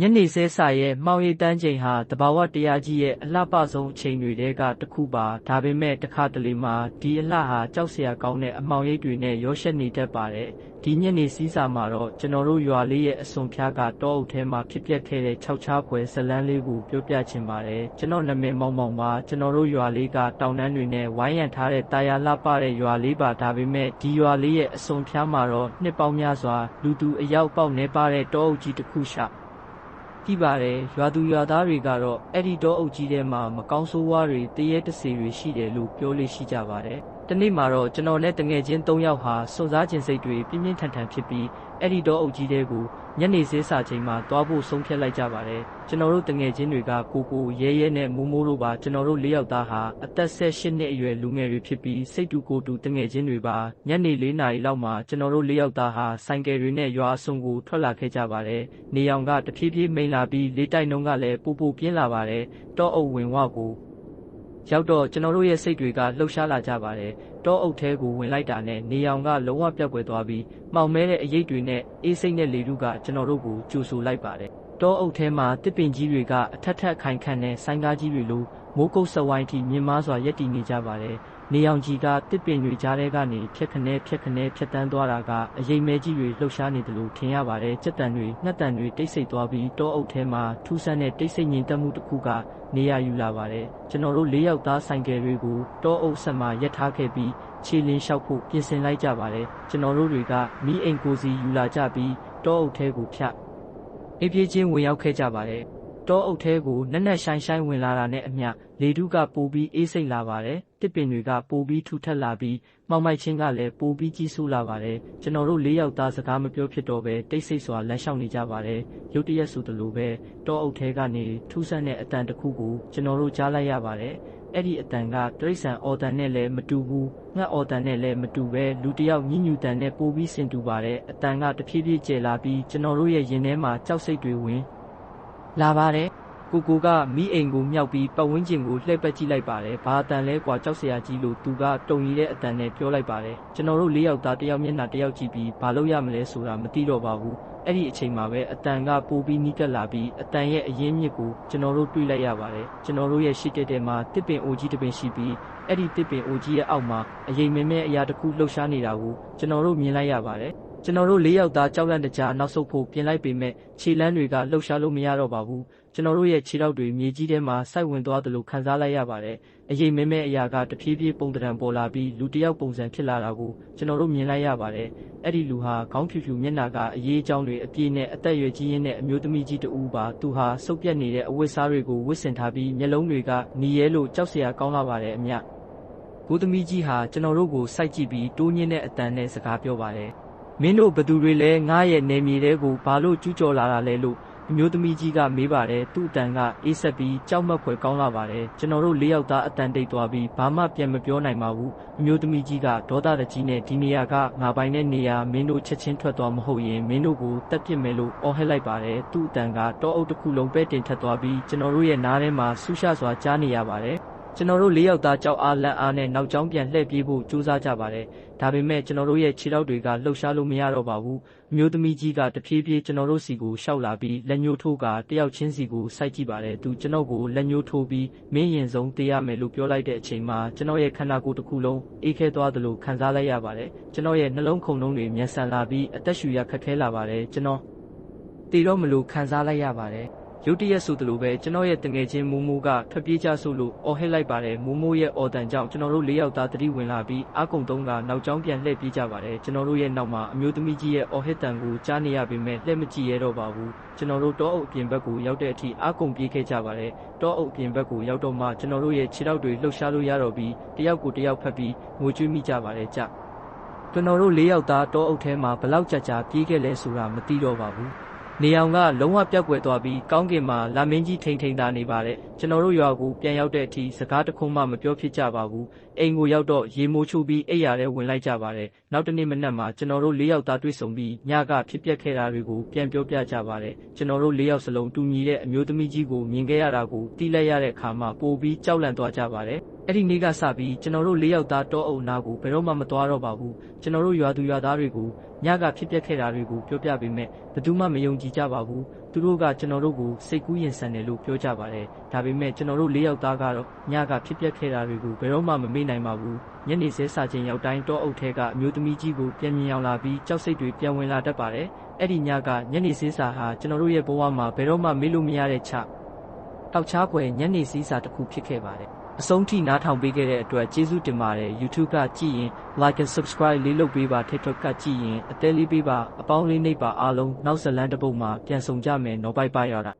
ညနေစဲစာရဲ့မှောင်ရိပ်တန်းချိန်ဟာသဘာဝတရားကြီးရဲ့အလှပဆုံးအချိန်တွေထဲကတစ်ခုပါဒါပေမဲ့တစ်ခါတလေမှာဒီအလှဟာကြောက်စရာကောင်းတဲ့အမှောင်ရိပ်တွေနဲ့ရောရှက်နေတတ်ပါတယ်ဒီညနေစည်းစာမှာတော့ကျွန်တော်တို့ရွာလေးရဲ့အစွန်ဖျားကတောအုပ်ထဲမှာဖြစ်ပျက်ခဲ့တဲ့ခြောက်ခြားပွဲဇလန်းလေးကိုပြောပြချင်ပါတယ်ကျွန်တော်နာမည်မောင်မောင်ပါကျွန်တော်တို့ရွာလေးကတောင်တန်းတွေနဲ့ဝိုင်းရံထားတဲ့တာယာလှပတဲ့ရွာလေးပါဒါပေမဲ့ဒီရွာလေးရဲ့အစွန်ဖျားမှာတော့နှစ်ပေါင်းများစွာလူသူအယောက်ပေါက်နေပါတဲ့တောအုပ်ကြီးတစ်ခုရှာ ကြည့်ပါတယ်ရွာသူရွာသားတွေကတော့ အဲ့ဒီတော့အုပ်ကြီးထဲမှာ မကောင်းဆိုးဝါးတွေတရေတစေတွေ ရှိတယ်လို့ ပြောလို့ရှိကြပါတယ်။ တနေ့မှာတော့ကျွန်တော်နဲ့တငယ်ချင်း၃ယောက်ဟာစွန့်စားခြင်းစိတ်တွေပြင်းပြင်းထန်ထန်ဖြစ်ပြီးအဲ့ဒီတော့အုပ်ကြီးတဲကိုညနေစည်းစာချိန်မှာတွားဖို့ဆုံးဖြတ်လိုက်ကြပါတယ်။ကျွန်တော်တို့တငယ်ချင်းတွေကကိုကိုရဲရဲနဲ့မိုးမိုးတို့ပါကျွန်တော်တို့၄ယောက်သားဟာအသက်၁၈နှစ်အရွယ်လူငယ်တွေဖြစ်ပြီးစိတ်တူကိုတူတငယ်ချင်းတွေပါညနေ၄နာရီလောက်မှာကျွန်တော်တို့၄ယောက်သားဟာဆိုင်ကယ်တွေနဲ့ရွာအစုံကိုထွက်လာခဲ့ကြပါတယ်။နေအောင်ကတဖြည်းဖြည်းမိန်လာပြီးလေးတိုက်နှုံးကလည်းပူပူပြင်းလာပါတယ်။တောအုပ်ဝင်ဝကို ရောက်တော့ကျွန်တော်တို့ရဲ့စိတ်တွေကလှုပ်ရှားလာကြပါတယ်။တောအုပ်ထဲကိုဝင်လိုက်တာနဲ့နေအောင်ကလုံးဝပြောက်ကွယ်သွားပြီးမှောင်မဲတဲ့အရေးတွေနဲ့အေးစိတ်နဲ့လေထုကကျွန်တော်တို့ကိုကြိုဆိုလိုက်ပါတယ်။တောအုပ်ထဲမှာတစ်ပင်ကြီးတွေကအထက်ထက်ခိုင်ခန့်တဲ့ဆိုင်းကားကြီးတွေလိုမိုးကုတ်စဝိုင်းထိမြင်မားစွာရက်တည်နေကြပါတယ်။ နေအောင်ကြီးကတစ်ပင်တွေကြားထဲကနေဖြက်ခနဲဖြက်ခနဲဖြက်တန်းသွားတာကအရေးမဲကြီးတွေလှုပ်ရှားနေတယ်လို့ထင်ရပါတယ်။စက်တန်တွေငှက်တန်တွေတိတ်ဆိတ်သွားပြီးတောအုပ်ထဲမှာထူးဆန်းတဲ့တိတ်ဆိတ်ငြိမ်သက်မှုတစ်ခုကနေရာယူလာပါတယ်။ကျွန်တော်တို့၄ယောက်သားဆိုင်ကယ်တွေကိုတောအုပ်ဆက်မှာရက်ထားခဲ့ပြီးခြေလင်းလျှောက်ဖို့ပြင်ဆင်လိုက်ကြပါတယ်။ကျွန်တော်တို့တွေကမိအိမ်ကိုစီယူလာကြပြီးတောအုပ်ထဲကိုဖြတ်အေးပြေးချင်းဝင်ရောက်ခဲ့ကြပါတယ်။ တောအုပ်ထဲကိုနက်နက်ရှိုင်းရှိုင်းဝင်လာတာနဲ့အမျှလေထုကပိုပြီးအေးစိတ်လာပါတယ်။တစ်ပင်တွေကပိုပြီးထူထပ်လာပြီးမှောင်မိုက်ချင်းကလည်းပိုပြီးကြီးဆိုးလာပါတယ်။ကျွန်တော်တို့၄ယောက်သားစကားမပြောဖြစ်တော့ပဲတိတ်ဆိတ်စွာလမ်းလျှောက်နေကြပါတယ်။ရုတ်တရက်ဆိုသလိုပဲတောအုပ်ထဲကနေထူးဆန်းတဲ့အတန်တစ်ခုကိုကျွန်တော်တို့ကြားလိုက်ရပါတယ်။အဲ့ဒီအတန်ကတရိษံအော်တန်နဲ့လည်းမတူဘူးငှက်အော်တန်နဲ့လည်းမတူပဲလူတယောက်ညှဉ်းညူတန်နဲ့ပိုပြီးစင်တူပါတယ်အတန်ကတဖြည်းဖြည်းကျလာပြီးကျွန်တော်တို့ရဲ့ရင်ထဲမှာကြောက်စိတ်တွေဝင် လာပါတယ်ကိုကိုကမိအိမ်ကိုမြောက်ပြီးပတ်ဝန်းကျင်ကိုလှည့်ပတ်ကြည့်လိုက်ပါတယ်။ဘာအတန်လဲကွာကြောက်စရာကြီးလို့သူကတုံရီတဲ့အတန်နဲ့ပြောလိုက်ပါတယ်။ကျွန်တော်တို့လေးယောက်သားတယောက်မျက်နှာတယောက်ကြည့်ပြီးဘာလို့ရမလဲဆိုတာမသိတော့ပါဘူး။အဲ့ဒီအချိန်မှာပဲအတန်ကပိုပြီးနီးကပ်လာပြီးအတန်ရဲ့အရင်းမြစ်ကိုကျွန်တော်တို့တွေ့လိုက်ရပါတယ်။ကျွန်တော်တို့ရဲ့ရှစ်တက်တဲ့မှာတစ်ပင်အိုကြီးတစ်ပင်ရှိပြီးအဲ့ဒီတစ်ပင်အိုကြီးရဲ့အောက်မှာအရင်မင်းမဲအရာတစ်ခုလှုပ်ရှားနေတာကိုကျွန်တော်တို့မြင်လိုက်ရပါတယ်။ ကျွန်တော်တို့လေးယောက်သားကြောက်လန့်တကြားနောက်ဆုတ်ဖို့ပြင်လိုက်ပေမဲ့ခြေလမ်းတွေကလှုပ်ရှားလို့မရတော့ပါဘူးကျွန်တော်တို့ရဲ့ခြေထောက်တွေမြေကြီးထဲမှာစိုက်ဝင်သွားသလိုခံစားလိုက်ရပါတယ်။အရေးမဲမဲအရာကတဖြည်းဖြည်းပုံတံပေါ်လာပြီးလူတစ်ယောက်ပုံစံဖြစ်လာတာကိုကျွန်တော်တို့မြင်လိုက်ရပါတယ်။အဲ့ဒီလူဟာခေါင်းဖြူဖြူမျက်နှာကအရေးအကြောင်းတွေအပြည့်နဲ့အသက်အရွယ်ကြီးရင်းနဲ့အမျိုးသမီးကြီးတူပါသူဟာစုပ်ပြတ်နေတဲ့အဝတ်စားတွေကိုဝတ်ဆင်ထားပြီးမျက်လုံးတွေကနီရဲလို့ကြောက်စရာကောင်းလာပါတယ်အမြ။ကိုသမီးကြီးဟာကျွန်တော်တို့ကိုစိုက်ကြည့်ပြီးတိုးညင်းတဲ့အတန်နဲ့စကားပြောပါတယ်။ မင်းတို့ဘသူတွေလဲငားရဲ့နေမြေတွေကိုဘာလို့ကျူးကျော်လာတာလဲလို့အမျိုးသမီးကြီးကမေးပါတယ်သူ့အတန်ကအေးဆက်ပြီးကြောက်မက်ဖွယ်ကောင်းလာပါတယ်ကျွန်တော်တို့လေးယောက်သားအတန်တိတ်သွားပြီးဘာမှပြန်မပြောနိုင်ပါဘူးအမျိုးသမီးကြီးကဒေါသတကြီးနဲ့ဒီနေရာကငါပိုင်တဲ့နေရာမင်းတို့ချက်ချင်းထွက်သွားမဟုတ်ရင်မင်းတို့ကိုတက်ပစ်မယ်လို့အော်ဟစ်လိုက်ပါတယ်သူ့အတန်ကတောအုပ်တစ်ခုလုံးပဲတင်ထက်သွားပြီးကျွန်တော်တို့ရဲ့နားထဲမှာဆူရှစွာကြားနေရပါတယ် ကျွန်တော်တို့၄ယောက်သားကြောက်အားလန့်အားနဲ့နောက်ကျောင်းပြန်လှည့်ပြေးဖို့ကြိုးစားကြပါတယ်။ဒါပေမဲ့ကျွန်တော်တို့ရဲ့ခြေထောက်တွေကလှုပ်ရှားလို့မရတော့ပါဘူး။အမျိုးသမီးကြီးကတဖြည်းဖြည်းကျွန်တော်တို့စီကိုရှောက်လာပြီးလက်ညှိုးထိုးကတယောက်ချင်းစီကိုစိုက်ကြည့်ပါတယ်။သူကျွန်တော်ကိုလက်ညှိုးထိုးပြီးမင်းရင်ဆုံးတေးရမယ်လို့ပြောလိုက်တဲ့အချိန်မှာကျွန်တော်ရဲ့ခန္ဓာကိုယ်တစ်ခုလုံးအေးခဲသွားသလိုခံစားလိုက်ရပါတယ်။ကျွန်တော်ရဲ့နှလုံးခုန်လုံးတွေမြန်ဆန်လာပြီးအသက်ရှူရခက်ခဲလာပါတယ်။ကျွန်တော်တည်တော့မလို့ခံစားလိုက်ရပါတယ်။ ရုတ်တရက်ဆိုသလိုပဲကျွန်တော်ရဲ့တငယ်ချင်းမိုးမိုးကထွက်ပြေးကြဆိုလို့အော်ဟစ်လိုက်ပါတယ်မိုးမိုးရဲ့အော်တန်ကြောင့်ကျွန်တော်တို့၄ယောက်သားတတိဝင်လာပြီးအကုံတုံးကနောက်ကျောင်းပြန်လှည့်ပြေးကြပါတယ်ကျွန်တော်တို့ရဲ့နောက်မှာအမျိုးသမီးကြီးရဲ့အော်ဟစ်တန်ကိုကြားနေရပေမဲ့လှည့်မကြည့်ရတော့ပါဘူးကျွန်တော်တို့တောအုပ်အပြင်ဘက်ကိုရောက်တဲ့အထိအကုံပြေးခဲ့ကြပါတယ်တောအုပ်အပြင်ဘက်ကိုရောက်တော့မှကျွန်တော်တို့ရဲ့ခြေထောက်တွေလှုပ်ရှားလို့ရတော့ပြီးတယောက်ကိုတယောက်ဖက်ပြီးငိုကြွေးမိကြပါတယ်ကြကျွန်တော်တို့၄ယောက်သားတောအုပ်ထဲမှာဘလောက်ကြာကြာပြေးခဲ့လဲဆိုတာမသိတော့ပါဘူး နေအောင်ကလုံးဝပြောက်ကွယ်သွားပြီးကောင်းကင်မှာလာမင်းကြီးထိန်ထိန်သာနေပါတယ်ကျွန်တော်တို့ရွာကိုပြန်ရောက်တဲ့အထိစကားတခုမှမပြောဖြစ်ကြပါဘူးအိမ်ကိုရောက်တော့ရေမိုးချိုးပြီးအိပ်ရာထဲဝင်လိုက်ကြပါတယ်နောက်တနေ့မနက်မှာကျွန်တော်တို့၄ယောက်သားတွေ့ဆုံပြီးညကဖြစ်ပျက်ခဲ့တာတွေကိုပြန်ပြောပြကြပါတယ်ကျွန်တော်တို့၄ယောက်စလုံးတူညီတဲ့အမျိုးသမီးကြီးကိုမြင်ခဲ့ရတာကိုသိလိုက်ရတဲ့အခါမှာပိုပြီးကြောက်လန့်သွားကြပါတယ် အဲ့ဒီနေ့ကစပြီးကျွန်တော်တို့လေးယောက်သားတောအုပ်နာကိုဘယ်တော့မှမသွားတော့ပါဘူးကျွန်တော်တို့ရွာသူရွာသားတွေကိုညကဖြစ်ပျက်ခဲ့တာတွေကိုပြောပြပေးမယ်ဘယ်သူမှမယုံကြည်ကြပါဘူးသူတို့ကကျွန်တော်တို့ကိုစိတ်ကူးရင်ဆန်တယ်လို့ပြောကြပါတယ်ဒါပေမဲ့ကျွန်တော်တို့လေးယောက်သားကတော့ညကဖြစ်ပျက်ခဲ့တာတွေကိုဘယ်တော့မှမမေ့နိုင်ပါဘူးညနေစဲစာချင်းရောက်တိုင်းတောအုပ်ထဲကအမျိုးသမီးကြီးကိုပြန်မြင်အောင်လာပြီးကြောက်စိတ်တွေပြန်ဝင်လာတတ်ပါတယ်အဲ့ဒီညကညနေစဲစာဟာကျွန်တော်တို့ရဲ့ဘဝမှာဘယ်တော့မှမေ့လို့မရတဲ့ချတောက်ချားပွဲညနေစည်းစာတစ်ခုဖြစ်ခဲ့ပါတယ် အဆုံးထိနားထောင်ပေးခဲ့တဲ့အတွက်ကျေးဇူးတင်ပါတယ် YouTube ကကြည့်ရင် like and subscribe လေးလုပ်ပေးပါ TikTok ကကြည့်ရင် အသေးလေးပေးပါ အပေါင်းလေးနှိပ်ပါအားလုံး နောက်ဇလန်းတစ်ပုတ်မှာ ပြန်ဆောင်ကြမယ်နော် ဘိုက်ဘိုက်ရတာ